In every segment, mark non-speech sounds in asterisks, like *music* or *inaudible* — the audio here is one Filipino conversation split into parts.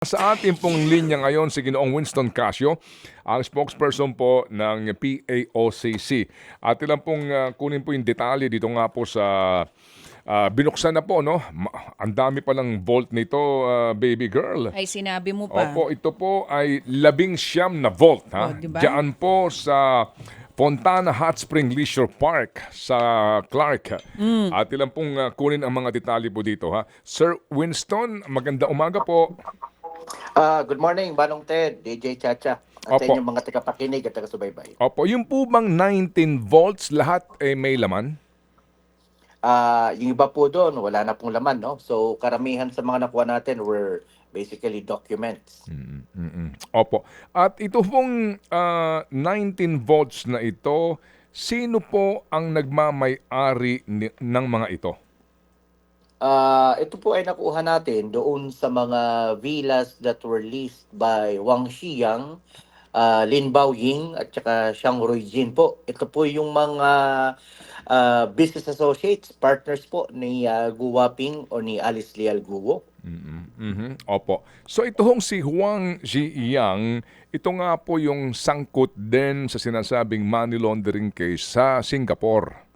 Sa ating pong linya ngayon si Ginoong Winston Casio, ang spokesperson po ng PAOCC. At ilang pong ah, kunin po yung detalye dito nga po sa ah, binuksan na po, no? Ang dami palang volt nito, ah, baby girl. Ay sinabi mo pa. Opo, ito po ay labing siyam na volt. Ha? Oh, di ba? Diyan po sa Fontana Hot Spring Leisure Park sa Clark. Mm. At ilang pong ah, kunin ang mga detalye po dito. Ha? Sir Winston, maganda umaga po. Ah, good morning, Manong Ted, DJ Chacha, at sa Opo. inyong mga tagapakinig at taga-subaybay. Opo, yung po bang 19 volts lahat eh, may laman? Ah, yung iba po doon, wala na pong laman, no? So, karamihan sa mga nakuha natin were basically documents. Mm-mm. Opo. At ito pong ah, 19 volts na ito, sino po ang nagmamay-ari ng mga ito? Ah, ito po ay nakuha natin doon sa mga villas that were leased by Wang Xiyang, ah, Lin Baoying at saka Xiang Ruijin po. Ito po yung mga ah, business associates, partners po ni ah, Gu o ni Alice Leal Guo. Mhm. Opo. So ito hong si Huang Ziyang, ito nga po yung sangkot din sa sinasabing money laundering case sa Singapore.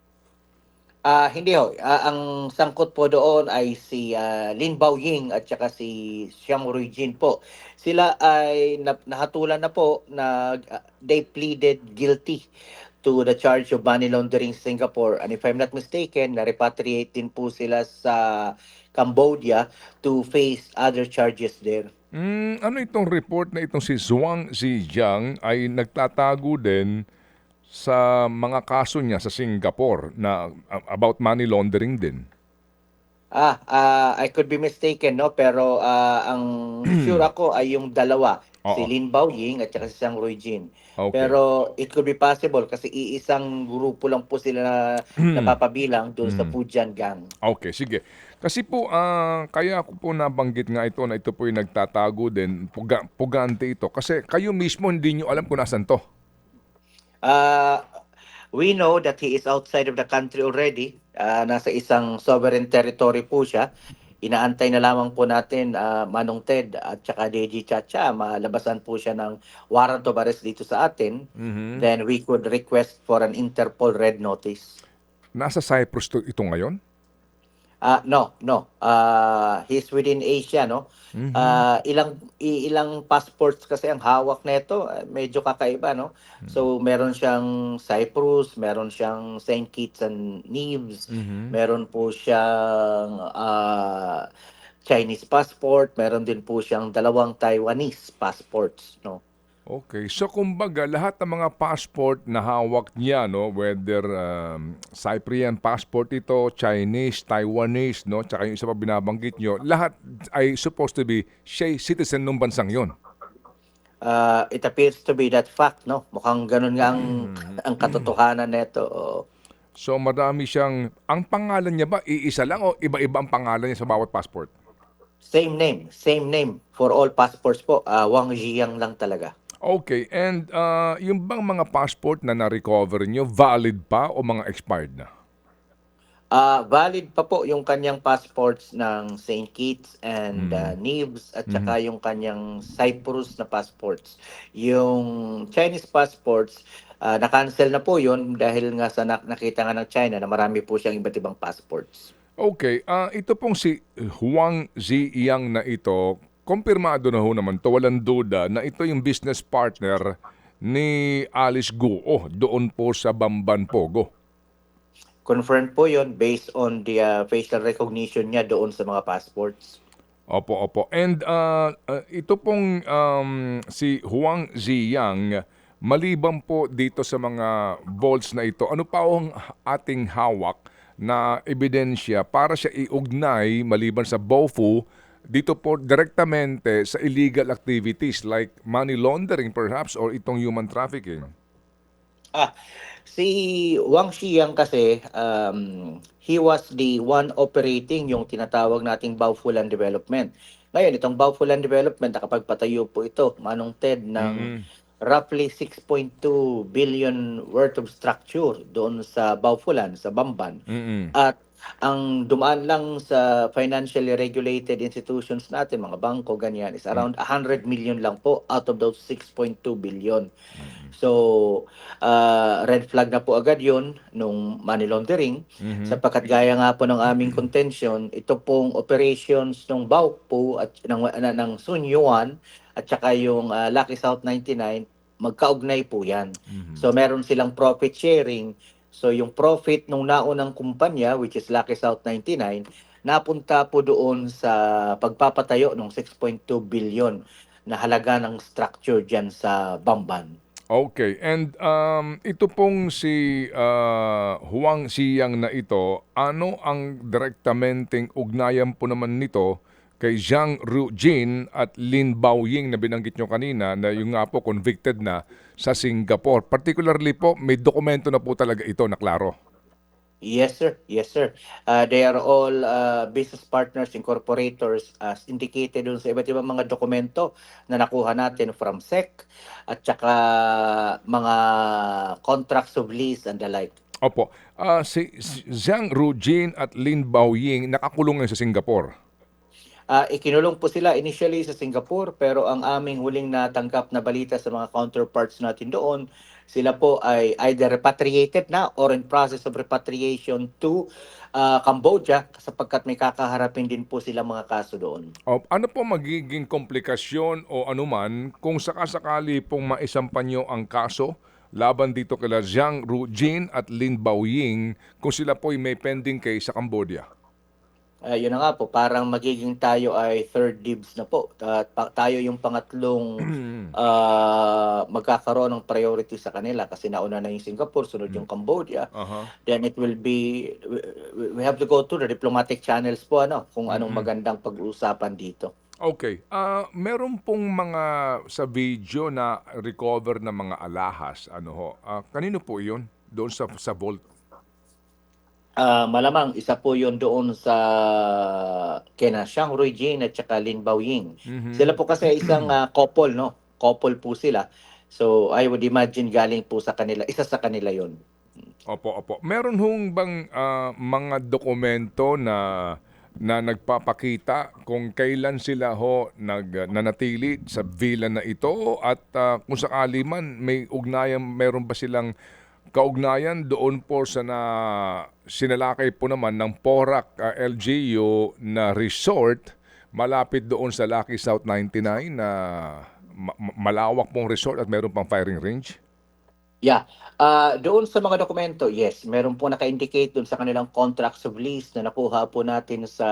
Ah, hindi ho. Ah, ang sangkot po doon ay si ah, Lin Baoying at saka si Xiang Ruijin po. Sila ay na, nahatulan na po na ah, they pleaded guilty to the charge of money laundering Singapore. And if I'm not mistaken, na-repatriate din po sila sa Cambodia to face other charges there. Mm, ano itong report na itong si Zhuang Ziyang ay nagtatago din sa mga kaso niya sa Singapore na uh, about money laundering din. Ah, ah, I could be mistaken, no? Pero ah, ang *clears throat* sure ako ay yung dalawa. Si Oo. Lin Baoying at saka si Xiang Ruijin. Okay. Pero it could be possible kasi iisang grupo lang po sila na napapabilang doon sa Pujan Gang. Okay, sige. Kasi po, ah, kaya ako po nabanggit nga ito na ito po yung nagtatago din, puga, pugante ito. Kasi kayo mismo hindi nyo alam kung nasan to. Uh, we know that he is outside of the country already. Ah, nasa isang sovereign territory po siya. Inaantay na lamang po natin ah, Manong Ted at saka DJ Chacha malabasan po siya ng warrant of arrest dito sa atin. Mhm. Then we could request for an Interpol red notice. Nasa Cyprus to, ito ngayon? Ah, no, no. Ah, he's within Asia, no? Ah, ilang i- ilang passports kasi ang hawak nito, medyo kakaiba, no? So meron siyang Cyprus, meron siyang St. Kitts and Nevis, meron po siyang ah, Chinese passport, meron din po siyang dalawang Taiwanese passports, no? Okay. So kumbaga, lahat ng mga passport na hawak niya, no, whether um, Cyprian passport ito, Chinese, Taiwanese, no, tsaka yung isa pa binabanggit nyo, lahat ay supposed to be siya citizen ng bansang yon. Ah, it appears to be that fact, no? Mukhang ganun nga ang, ang katotohanan nito. So marami siyang, ang pangalan niya ba, iisa lang o iba-iba ang pangalan niya sa bawat passport? Same name, same name for all passports po. Ah, Wang Ziyang lang talaga. Okay, and uh, yung bang mga passport na na-recover niyo, valid pa o mga expired na? Ah, valid pa po yung kanyang passports ng St. Kitts and ah, Nevis at saka yung kanyang Cyprus na passports. Yung Chinese passports, ah, na-cancel na po yun dahil nga sa nak- nakita nga ng China na marami po siyang iba't ibang passports. Okay, ah ito pong si Huang Ziyang na ito, kumpirmado na ho naman to, walang duda na ito yung business partner ni Alice Guo doon po sa Bamban Pogo. Confirmed po yun based on the ah, facial recognition niya doon sa mga passports. Opo, opo. And ah, ah, ito pong um, si Huang Ziyang, maliban po dito sa mga bolts na ito, ano pa ang ating hawak na ebidensya para siya iugnay maliban sa BOFU dito po direktamente sa illegal activities like money laundering perhaps or itong human trafficking? Ah, si Wang Xiyang kasi, um, he was the one operating yung tinatawag nating Baofulan Development. Ngayon, itong Baofulan Development, nakapagpatayo po ito, Manong Ted, ng roughly 6.2 billion worth of structure doon sa Baofulan, sa Bamban. Mm-mm. At ang dumaan lang sa financially regulated institutions natin, mga bangko, ganyan, is around 100 million lang po out of those 6.2 billion. So, uh, red flag na po agad yun nung money laundering Mhm. sapagkat gaya nga po ng aming contention, ito pong operations ng BAUK po at ng, na, ng Sun Yuan at saka yung uh, Lucky South 99, magkaugnay po yan. Mhm. So meron silang profit sharing. So yung profit nung naunang kumpanya, which is Lucky South 99, napunta po doon sa pagpapatayo ng 6.2 billion na halaga ng structure dyan sa Bamban. Okay, and um, ito pong si ah, Huang Xiyang na ito, ano ang direktamenteng ugnayan po naman nito kay Zhang Rujin at Lin Baoying na binanggit nyo kanina na yung nga po convicted na sa Singapore. Particularly po, may dokumento na po talaga ito na klaro. Yes, sir. Yes, sir. Uh, they are all uh, business partners, incorporators as indicated dun sa iba't ibang mga dokumento na nakuha natin from SEC at saka mga contracts of lease and the like. Opo, ah, si si Zhang Rujin at Lin Baoying nakakulong ngayon sa Singapore. Ah, ikinulong po sila initially sa Singapore pero ang aming huling natanggap na balita sa mga counterparts natin doon, sila po ay either repatriated na or in process of repatriation to ah, Cambodia sapagkat may kakaharapin din po sila mga kaso doon. O, ano po magiging komplikasyon o anuman kung sakasakali pong maisampan nyo ang kaso laban dito kila Zhang Rujin at Lin Baoying kung sila po ay may pending case sa Cambodia? Ah, yun na nga po, parang magiging tayo ay third dibs na po. At pa- tayo yung pangatlong ah, magkakaroon ng priority sa kanila kasi nauna na yung Singapore, sunod yung Cambodia. Aha. Then it will be, we- have to go to the diplomatic channels po ano, kung anong magandang pag-uusapan dito. Okay. Ah, meron pong mga sa video na recover na mga alahas. Ano ho? Ah, kanino po 'yun? Doon sa sa vault. Ah, malamang isa po yon doon sa kina Shang Ruijin at saka Lin Baoying. Mhm. Sila po kasi isang ah, couple, no? Couple po sila. So I would imagine galing po sa kanila, isa sa kanila yon. Opo, opo. Meron hong bang ah, mga dokumento na na nagpapakita kung kailan sila ho nag nanatili sa villa na ito at ah, kung sakali man may ugnayan meron ba silang kaugnayan doon po sa na sinalakay po naman ng Porac ah, LGU na resort malapit doon sa Lucky South 99 na ma- ma- malawak pong resort at meron pang firing range. Yeah. Ah, doon sa mga dokumento, yes, meron po naka-indicate doon sa kanilang contracts of lease na nakuha po natin sa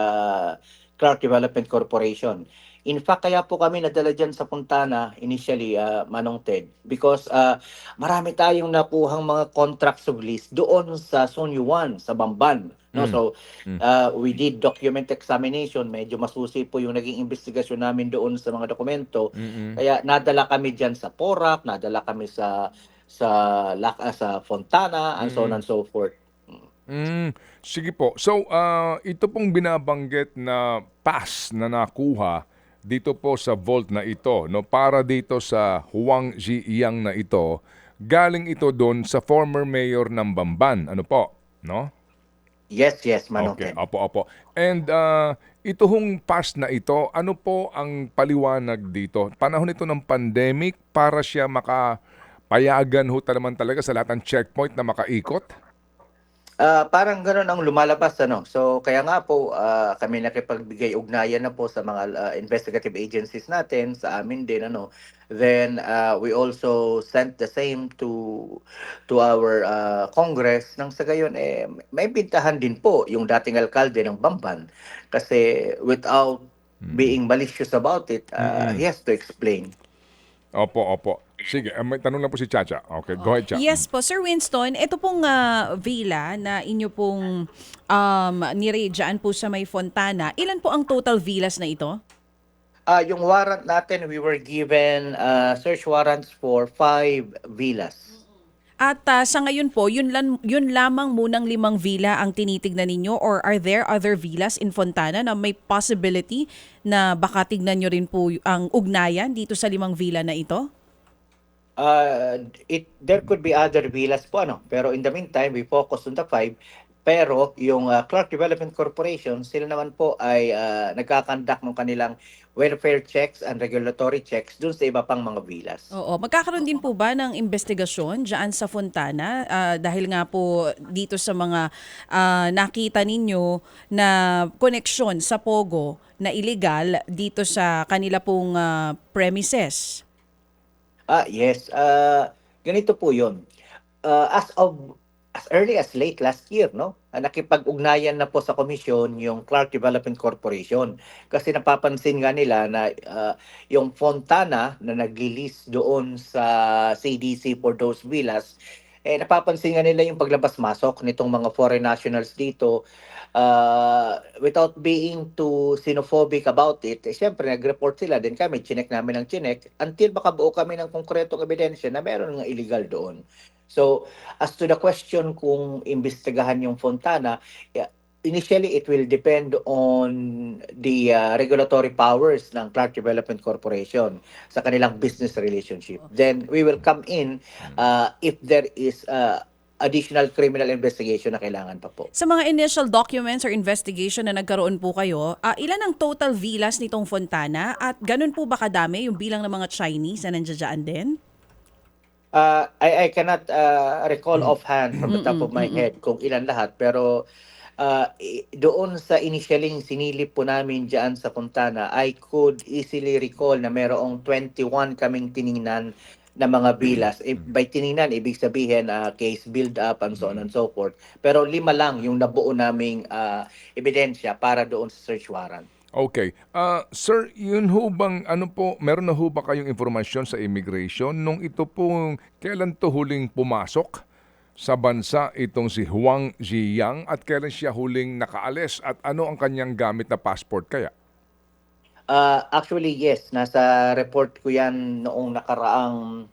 Clark Development Corporation. In fact, kaya po kami nadala dyan sa Puntana initially, ah, Manong Ted, because ah, marami tayong nakuhang mga contracts of lease doon sa Sun Yuan, sa Bamban. No? Mm. So, Mm. ah, we did document examination. Medyo masusi po yung naging investigasyon namin doon sa mga dokumento. Mm-mm. Kaya nadala kami diyan sa Porac, nadala kami sa sa Lac sa Fontana and so on Mm. and so forth. Mm, sige po. So, ah, ito pong binabanggit na pass na nakuha dito po sa vault na ito, no, para dito sa Huang Ziyang na ito, galing ito doon sa former mayor ng Bamban. Ano po? No? Yes, yes, Manong Okay, opo, opo. And ah, ito hong pass na ito, ano po ang paliwanag dito? Panahon ito ng pandemic para siya makapayagan ho naman talaga sa lahat ng checkpoint na makaikot? Ah, parang ganoon ang lumalabas ano. So kaya nga po ah, kami nakipagbigay ugnayan na po sa mga ah, investigative agencies natin sa amin din ano. Then ah, we also sent the same to to our ah, Congress nang sa gayon eh may bintahan din po yung dating alkalde ng Bamban kasi without being malicious about it, ah, Mm-mm. he has to explain. Opo, opo. Sige, eh, may tanong lang po si Chacha. Okay, go ahead, Cha. Yes po, Sir Winston, ito pong ah, villa na inyo pong um, niredyaan po sa may Fontana, ilan po ang total villas na ito? Ah, yung warrant natin, we were given ah, search warrants for five villas. At ah, sa ngayon po, yun, lan, yun lamang munang limang villa ang tinitignan ninyo or are there other villas in Fontana na may possibility na baka tignan nyo rin po y- ang ugnayan dito sa limang villa na ito? Uh, it there could be other villas po ano, pero in the meantime, we focus on the five Pero yung ah, Clark Development Corporation, sila naman po ay uh, nagkakandak ng kanilang welfare checks and regulatory checks dun sa iba pang mga villas. Oo. Magkakaroon din po ba ng investigasyon dyan sa Fontana? Ah, dahil nga po dito sa mga ah, nakita ninyo na koneksyon sa Pogo na illegal dito sa kanila pong ah, premises. Ah, yes. Ah, ganito po 'yon. Ah, as of as early as late last year, no? ah, nakipag-ugnayan na po sa komisyon yung Clark Development Corporation kasi napapansin nga nila na ah, yung Fontana na nag-release doon sa CDC for those villas eh napapansin nga nila yung paglabas-masok nitong mga foreign nationals dito uh, without being too xenophobic about it, eh, siyempre nag-report sila din kami, chinek namin ng chinek, until makabuo kami ng konkretong ebidensya na meron nga illegal doon. So, as to the question kung imbestigahan yung Fontana, yeah, initially it will depend on the uh, regulatory powers ng Clark Development Corporation sa kanilang business relationship. Then we will come in uh, if there is uh, additional criminal investigation na kailangan pa po. Sa mga initial documents or investigation na nagkaroon po kayo, ah, ilan ang total villas nitong Fontana at ganun po ba kadami yung bilang ng mga Chinese na nandiyan din? Uh, I, I cannot uh, recall offhand from the top of my head kung ilan lahat pero uh, doon sa initialing sinilip po namin dyan sa Fontana, I could easily recall na merong 21 kaming tiningnan na mga bilas. Eh, by tiningnan, ibig sabihin uh, case build up and so on and so forth. Pero lima lang yung nabuo naming uh, ebidensya para doon sa search warrant. Okay. Ah, sir, yun ho bang, ano po, meron na ho ba kayong informasyon sa immigration nung ito po, kailan to huling pumasok sa bansa itong si Huang Ziyang at kailan siya huling nakaalis at ano ang kanyang gamit na passport kaya? Uh, actually, yes. Nasa report ko yan noong nakaraang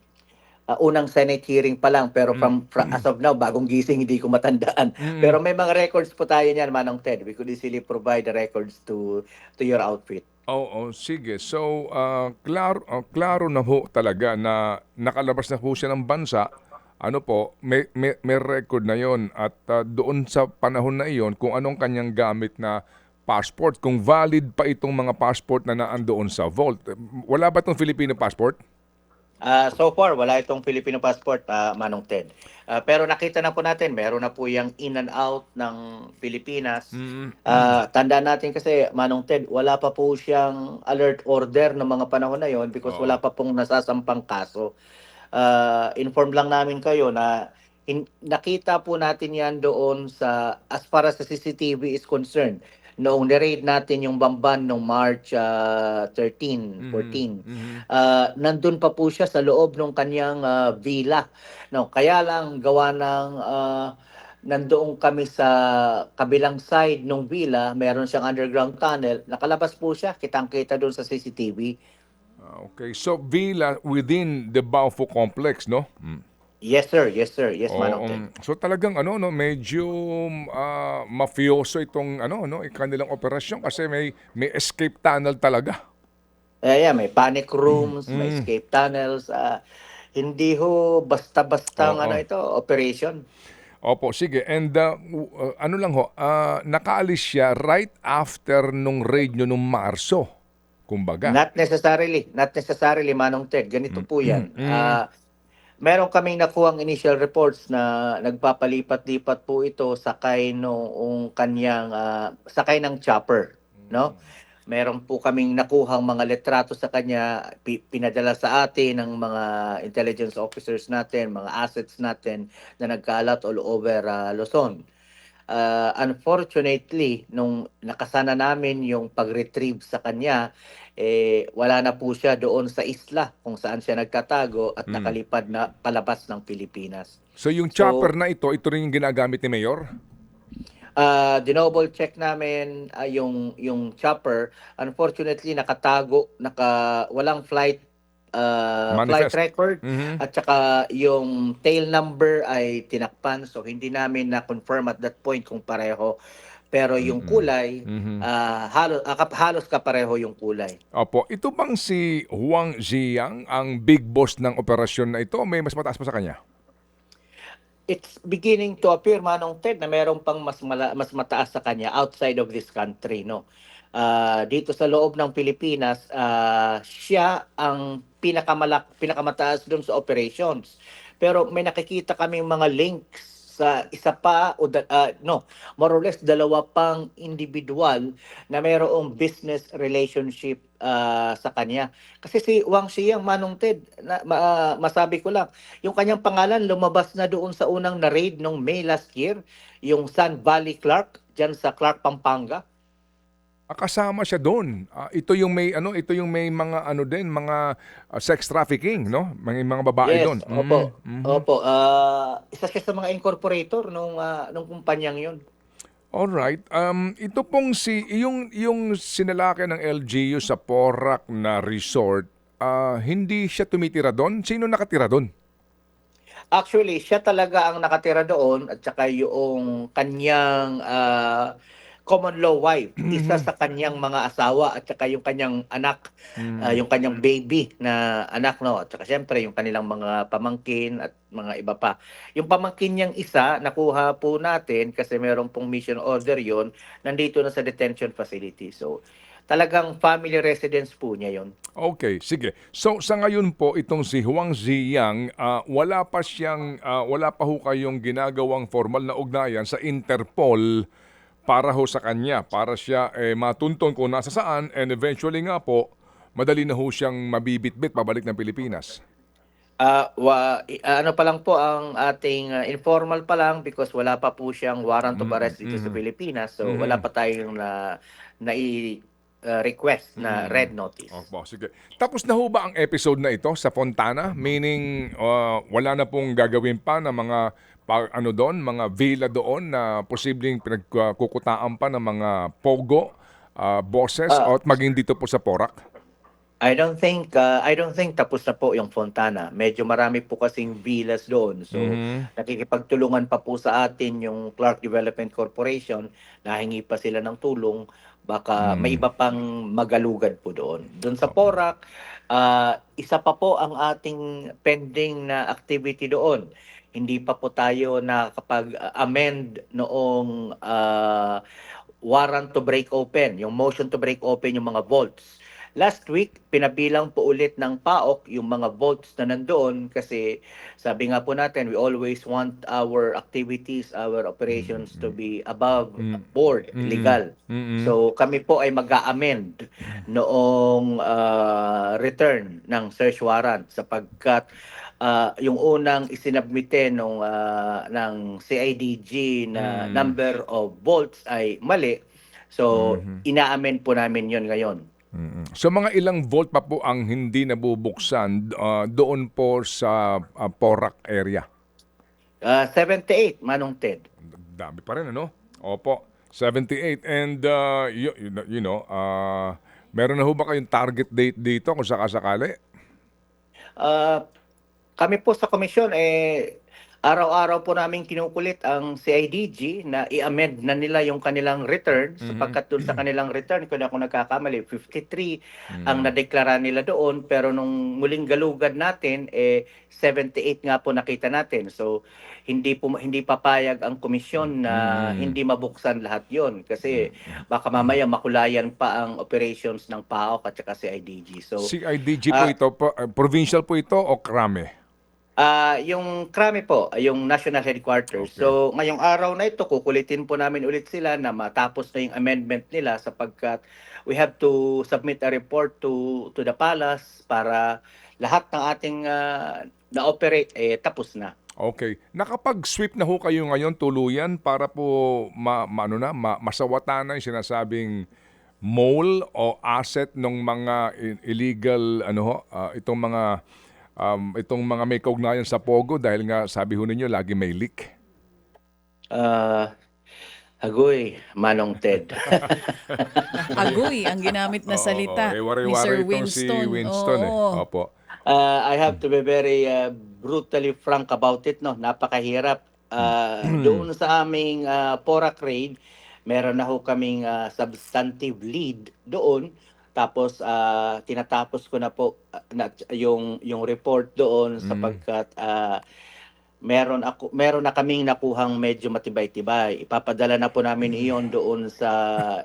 uh, unang Senate hearing pa lang. Pero from, from- as of now, bagong gising, hindi ko matandaan. Pero may mga records po tayo niyan, Manong Ted. We could easily provide the records to to your outfit. Oo, sige. So, ah, klaro, ah, klaro na ho talaga na nakalabas na po siya ng bansa. Ano po, may, may, may record na yon at ah, doon sa panahon na iyon kung anong kanyang gamit na passport, kung valid pa itong mga passport na naandoon sa vault. Wala ba itong Filipino passport? Uh, so far, wala itong Filipino passport, uh, Manong Ted. Uh, pero nakita na po natin, meron na po yung in and out ng Pilipinas. Ah, tandaan natin kasi, Manong Ted, wala pa po siyang alert order ng mga panahon na yon because Oo. wala pa pong nasasampang kaso. Ah, inform lang namin kayo na hin- nakita po natin yan doon sa, as far as the CCTV is concerned, noong niraid natin yung Bamban noong March ah, 13, 14 Mhm. ah nandun pa po siya sa loob ng kanyang ah, villa. No, kaya lang gawa ng ah, nandoon kami sa kabilang side ng villa, meron siyang underground tunnel. Nakalabas po siya, kitang-kita doon sa CCTV. Okay, so villa within the Baofu complex, no? Mm. Yes sir, yes sir, yes Oo, Manong Ted. um, so talagang ano no medyo ah, mafioso itong ano no yung kanilang operasyon kasi may may escape tunnel talaga. Eh, yeah, may panic rooms, may Mm. escape tunnels. ah, hindi ho basta-basta ang Oo. ano ito, operation. Opo, sige. And uh, w- uh, ano lang ho, ah, nakaalis siya right after nung raid nyo nung Marso. Kumbaga. Not necessarily, not necessarily Manong Ted. Ganito po 'yan. Mm. Ah, meron kaming nakuhang initial reports na nagpapalipat-lipat po ito sakay noong kanyang ah, sakay ng chopper, no? Meron po kaming nakuhang mga litrato sa kanya, pi- pinadala sa atin ng mga intelligence officers natin, mga assets natin na nagkalat all over ah, Luzon. Uh, unfortunately, nung nakasana namin yung pag-retrieve sa kanya, eh, wala na po siya doon sa isla kung saan siya nagtatago at Mm. nakalipad na palabas ng Pilipinas. So yung So- chopper na ito, ito rin yung ginagamit ni Mayor? Uh, dinoble check namin ah, yung yung chopper. Unfortunately, nakatago, naka walang flight uh, flight record Mhm. at saka yung tail number ay tinakpan so hindi namin na confirm at that point kung pareho. Pero yung kulay Mhm. ah, halos ah, kap- halos kapareho yung kulay. Opo, ito bang si Huang Ziyang ang big boss ng operasyon na ito? May mas mataas pa sa kanya? it's beginning to appear manong Ted na meron pang mas mala, mas mataas sa kanya outside of this country no Ah, dito sa loob ng Pilipinas ah, siya ang pinakamalak pinakamataas doon sa operations pero may nakikita kaming mga links sa isa pa o da- ah, no more or less dalawa pang individual na mayroong business relationship ah, sa kanya kasi si Wang Xiyang Manong Ted na, ma- ah, masabi ko lang yung kanyang pangalan lumabas na doon sa unang na-raid nung May last year, yung Sun Valley Clark, dyan sa Clark, Pampanga. Ah, kasama siya doon. Ah, ito yung may ano, ito yung may mga ano din, mga ah, sex trafficking, no? Mga mga babae yes, doon. opo. Mhm, mhm. Opo, ah, isa siya sa mga incorporator nung ah, nung kumpanyang yun. Alright. Um, ito pong si, yung, yung sinalaki ng LGU sa Porac na resort, ah, hindi siya tumitira doon? Sino nakatira doon? Actually, siya talaga ang nakatira doon at saka yung kanyang ah, common law wife, isa sa kanyang mga asawa at saka yung kanyang anak, ah, yung kanyang baby na anak no at saka syempre yung kanilang mga pamangkin at mga iba pa. Yung pamangkin niyang isa nakuha po natin kasi meron pong mission order yon nandito na sa detention facility. So talagang family residence po niya yon. Okay, sige. So sa ngayon po itong si Huang Ziyang, ah, wala pa siyang ah, wala pa ho kayong ginagawang formal na ugnayan sa Interpol para ho sa kanya, para siya eh, matuntun kung nasa saan and eventually nga po madali na ho siyang mabibitbit pabalik ng Pilipinas. Ah, wa, ano pa lang po ang ating ah, informal pa lang because wala pa po siyang warrant of Mm, arrest dito sa mhm. Pilipinas. So Mhm. wala pa tayong na na request na Mhm. red notice. Opo, sige. Tapos na ho ba ang episode na ito sa Fontana? Meaning, uh, wala na pong gagawin pa ng mga pa, ano doon, mga villa doon na posibleng pinagkukutaan pa ng mga pogo, uh, bosses, Ah. at maging dito po sa Porac? I don't think ah, I don't think tapos na po yung Fontana. Medyo marami po kasing villas doon. So Mhm. nakikipagtulungan pa po sa atin yung Clark Development Corporation. Nahingi pa sila ng tulong. Baka Mm. may iba pang magalugad po doon. Doon sa Porac, ah, isa pa po ang ating pending na activity doon. Hindi pa po tayo nakakapag-amend noong ah, warrant to break open, yung motion to break open yung mga vaults. Last week, pinabilang po ulit ng PAOK yung mga votes na nandoon kasi sabi nga po natin, we always want our activities, our operations to be above Mm. board, Mm. legal. Mhm. So kami po ay mag-amend noong ah, return ng search warrant sapagkat ah, yung unang isinabmite nung ah, ng CIDG na Mm. number of volts ay mali. So Mhm. ina-amend po namin yon ngayon. Mhm. So mga ilang volt pa po ang hindi nabubuksan uh, doon po sa uh, Porac area? Ah, 78 Manong Ted. Dami pa rin, ano? Opo, 78. And, uh, you, you know- uh, meron na ho ba kayong target date dito kung sakasakali? Ah, kami po sa komisyon eh araw-araw po namin kinukulit ang CIDG na i-amend na nila yung kanilang return Mhm. sapagkat doon sa kanilang return kung ako nagkakamali 53 Mm. ang nadeklara nila doon pero nung muling galugad natin eh 78 nga po nakita natin so hindi po hindi papayag ang komisyon na Mm. hindi mabuksan lahat yon kasi baka mamaya makulayan pa ang operations ng PAOK at saka CIDG so CIDG po Ah. ito, po, uh, provincial po ito o krame? Ah, yung Krami po, ay yung national headquarters. Okay. So, ngayong araw na ito, kukulitin po namin ulit sila na matapos na yung amendment nila sapagkat we have to submit a report to to the palace para lahat ng ating ah, na-operate eh tapos na. Okay. Nakapag-sweep na ho kayo ngayon tuluyan para po ma, ma- ano na, ma, masawatan na yung sinasabing mole o asset ng mga i- illegal ano ho, ah, itong mga um, itong mga may kaugnayan sa Pogo dahil nga sabi ho ninyo lagi may leak. Ah, Agoy, Manong Ted. *laughs* Agoy ang ginamit na salita oo. Eh, ni Sir itong si Winston. Winston eh. Opo. Uh, I have to be very uh, brutally frank about it. No? Napakahirap. Uh, *clears throat* doon sa aming uh, Porac raid, meron na ho kaming uh, substantive lead doon. Tapos uh, tinatapos ko na po uh, na, yung yung report doon Mm. sapagkat uh, meron ako meron na kaming nakuhang medyo matibay-tibay. Ipapadala na po namin iyon doon sa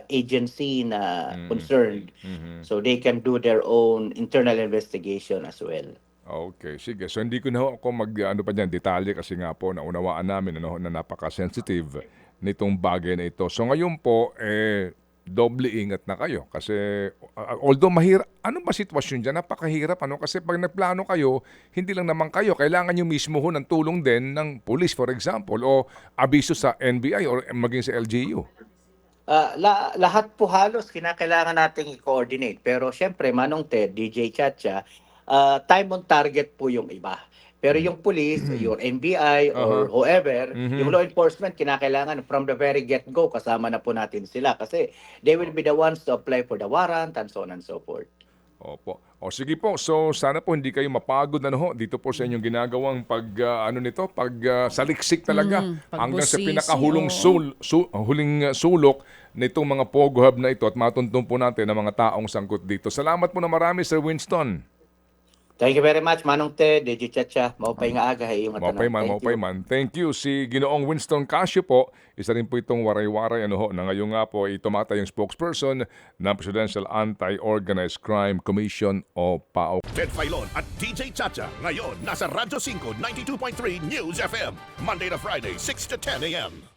agency na Mm. concerned. Mhm. So they can do their own internal investigation as well. Okay, sige. So hindi ko na ako mag ano pa diyan detalye kasi nga po naunawaan namin ano na napaka-sensitive nitong bagay na ito. So ngayon po eh doble ingat na kayo kasi uh, although mahirap ano ba sitwasyon diyan napakahirap ano kasi pag nagplano kayo hindi lang naman kayo kailangan niyo mismo ho ng tulong din ng police for example o abiso sa NBI or maging sa LGU. Ah, la- lahat po halos kinakailangan nating i-coordinate. Pero syempre, Manong Ted, DJ Chacha, ah, time on target po yung iba. Pero yung police, your NBI, or whoever, Mhm. yung law enforcement, kinakailangan from the very get-go, kasama na po natin sila. Kasi they will be the ones to apply for the warrant and so on and so forth. Opo. O sige po. So sana po hindi kayo mapagod na ho dito po sa inyong ginagawang pag ah, ano nito, pag ah, saliksik talaga Mm, hanggang sa pagbusisi, pinakahulong oo. sul, su- huling ah, sulok nitong mga Pogo Hub na ito at matuntun po natin ang mga taong sangkot dito. Salamat po na marami Sir Winston. Thank you very much, Manong Ted, DJ Chacha. Maupay nga aga, hey, yung Maupay man, maupay man. Thank you. Si Ginoong Winston Casio po, isa rin po itong waray-waray ano ho, na ngayon nga po ay tumata yung spokesperson ng Presidential Anti-Organized Crime Commission o PAO. Ted Filon at DJ Chacha. Ngayon, nasa Radyo 5, 92.3 News FM. Monday to Friday, 6 to 10 a.m.